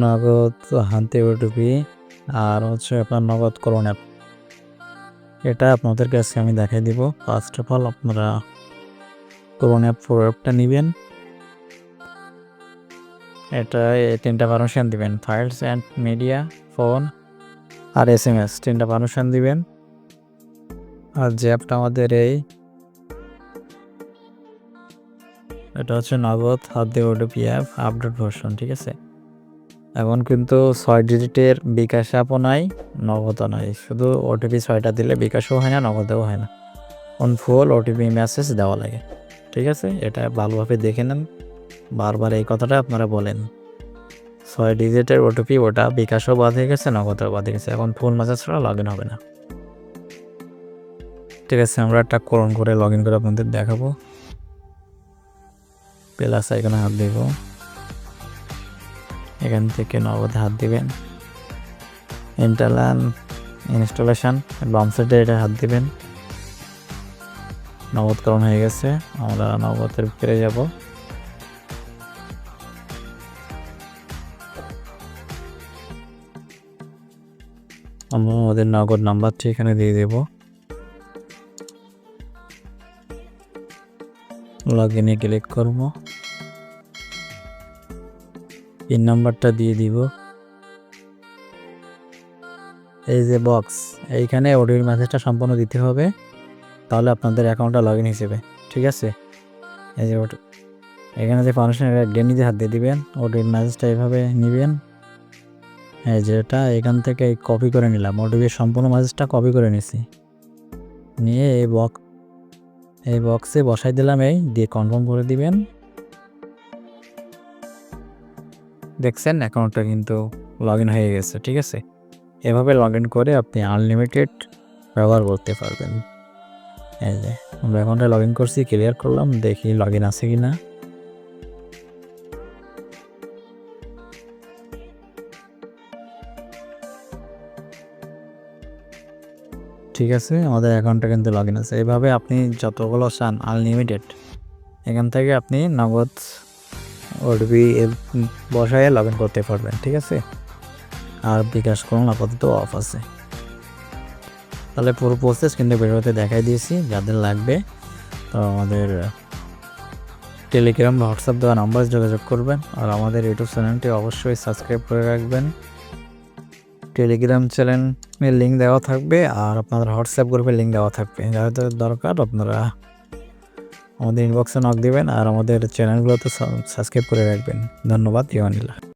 নগদ হাতে ওটিপি আর হচ্ছে আপনার নগদ করুন অ্যাপ। এটা আপনাদের কাছে আমি দেখাই দিব। ফার্স্ট অফ অল আপনারা করুন অ্যাপ ফোর অ্যাপটা নেবেন। এটা তিনটা পারমিশন দিবেন। ফাইলস অ্যান্ড মিডিয়া ফোন আর এস এম এস তিনটা পারমিশন দিবেন। আর যে অ্যাপটা আমাদের এই এটা হচ্ছে নগদ হাত দিয়ে ওটিপি অ্যাপ আপডেট ভার্সন ঠিক আছে? এখন কিন্তু ছয় ডিজিটের বিকাশ অ্যাপও নাই, নগদও নাই। শুধু ওটিপি ছয়টা দিলে বিকাশও হয় না, নগদেও হয় না। অন ফুল ওটিপি মেসেজ দেওয়া লাগে। ঠিক আছে? এটা ভালোভাবে দেখে নেন। বারবার এই কথাটা আপনারা বলেন। ছয় ডিজিটের ওটিপি ওটা বিকাশও বাদ হয়ে গেছে, নগদেও বাদ হয়ে গেছে। এখন ফুল মেসেজ ছাড়া লগ ইন হবে না। ঠিক আছে, আমরা একটা করণ করে লগ ইন করে আপনাদের দেখাবো। প্লাস আইকনে হাত দিব। এখান থেকে নগদে হাত দিবেন। ইন্টারলান ইনস্টলেশন বাম সাইডে এটা হাত দিবেন। নগদকরণ হয়ে গেছে, আমরা নগদের ভিতরে যাব। আমরা আমাদের নগদ নাম্বারটি এখানে দিয়ে দেব। লগ ইনে ক্লিক করব। পিন নাম্বারটা দিয়ে দিব। এই যে বক্স এইখানে ওটিপি মেসেজটা সম্পূর্ণ দিতে হবে, তাহলে আপনাদের অ্যাকাউন্টটা লগ ইন হিসেবে ঠিক আছে? এই যে এখানে যে গেম নিজে হাত দিয়ে দিবেন ওটিপি মেসেজটা এইভাবে নেবেন। এই যেটা এখান থেকে কপি করে নিলাম ওটিপি সম্পূর্ণ মেসেজটা কপি করে নিছি। নিয়ে এই বক্স এই বক্সে বসাই দিলাম, এই দিয়ে কনফার্ম করে দিবেন। দেখছেন অ্যাকাউন্টটা কিন্তু লগ ইন হয়ে গেছে, ঠিক আছে? এভাবে লগ ইন করে আপনি আনলিমিটেড ব্যবহার করতে পারবেন। এই যে, আমরা অ্যাকাউন্টে লগ ইন করছি ক্লিয়ার করলাম, দেখি লগ ইন আছে কি না ঠিক আছে, আমাদের অ্যাকাউন্টটা কিন্তু লগ ইন আছে। এইভাবে আপনি যতগুলো চান আনলিমিটেড এখান থেকে আপনি নগদ ওটিপি বসায় লগ ইন করতে পারবেন, ঠিক আছে? আর বিকাশ করুন, আপাতত অফ আছে। তাহলে পুরো প্রসেস কিন্তু ভিডিওতে দেখাই দিয়েছি, যাদের লাগবে তো আমাদের টেলিগ্রাম বা হোয়াটসঅ্যাপ দেওয়া নাম্বার যোগাযোগ করবেন, আর আমাদের ইউটিউব চ্যানেলটি অবশ্যই সাবস্ক্রাইব করে রাখবেন। টেলিগ্রাম চ্যানেলের লিঙ্ক দেওয়া থাকবে, আর আপনাদের হোয়াটসঅ্যাপ গ্রুপের লিঙ্ক দেওয়া থাকবে, যাদের দরকার আপনারা আমাদের ইনবক্সে নক দেবেন আর আমাদের চ্যানেলগুলো তো সাবস্ক্রাইব করে রাখবেন। ধন্যবাদ ইমানিল্লাহ